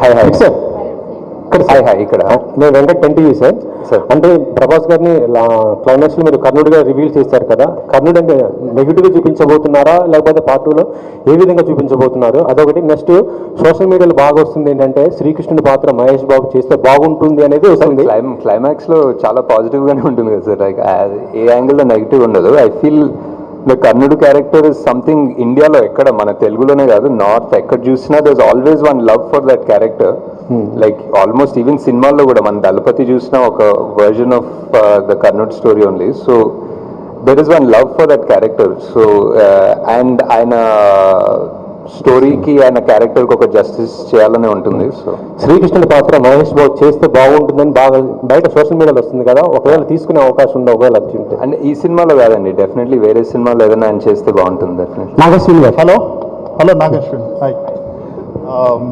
Hi hi sir ఇక్కడ hi hi ఇక్కడ. నేను వెంకట్ టెంటివి సార్ సార్. అంటే ప్రభాస్ గారిని క్లైమాక్స్లో మీరు కర్ణుడిగా రివీల్ చేశారు కదా. కర్ణుడు అంటే నెగిటివ్గా చూపించబోతున్నారా? లేకపోతే పార్ట్లో ఏ విధంగా చూపించబోతున్నారు? అదొకటి. నెక్స్ట్ సోషల్ మీడియాలో బాగా వస్తుంది ఏంటంటే శ్రీకృష్ణుడి పాత్ర మహేష్ బాబు చేస్తే బాగుంటుంది అనేది వస్తుంది. క్లైమ్ క్లైమాక్స్లో చాలా పాజిటివ్ గానే ఉంటుంది కదా సార్ లైక్ ఏ యాంగిల్లో నెగిటివ్ ఉండదు. ఐ ఫీల్ ద కర్ణుడు క్యారెక్టర్ ఇస్ సంథింగ్ ఇండియాలో ఎక్కడ మన తెలుగులోనే కాదు నార్త్ ఎక్కడ చూసినా there always one love for that character like almost even సినిమాల్లో కూడా మన దళపతి చూసిన ఒక version of the కర్ణుడ్ story only so there is one love for that character so and ఆయన స్టోరీకి ఆయన క్యారెక్టర్కి ఒక జస్టిస్ చేయాలని ఉంటుంది సో. శ్రీకృష్ణుడి పాత్ర మహేష్ బాబు చేస్తే బాగుంటుందని బాగా బయట సోషల్ మీడియాలో వస్తుంది కదా ఒకవేళ తీసుకునే అవకాశం ఉందో ఒకవేళ వచ్చి ఉంటే అండ్ ఈ సినిమాలో కాదండి డెఫినెట్లీ వేరే సినిమాలో ఏదైనా ఆయన చేస్తే బాగుంటుంది డెఫినెట్లీ. నాగశ్విన్ గారు. హలో. Hello Nageswari hi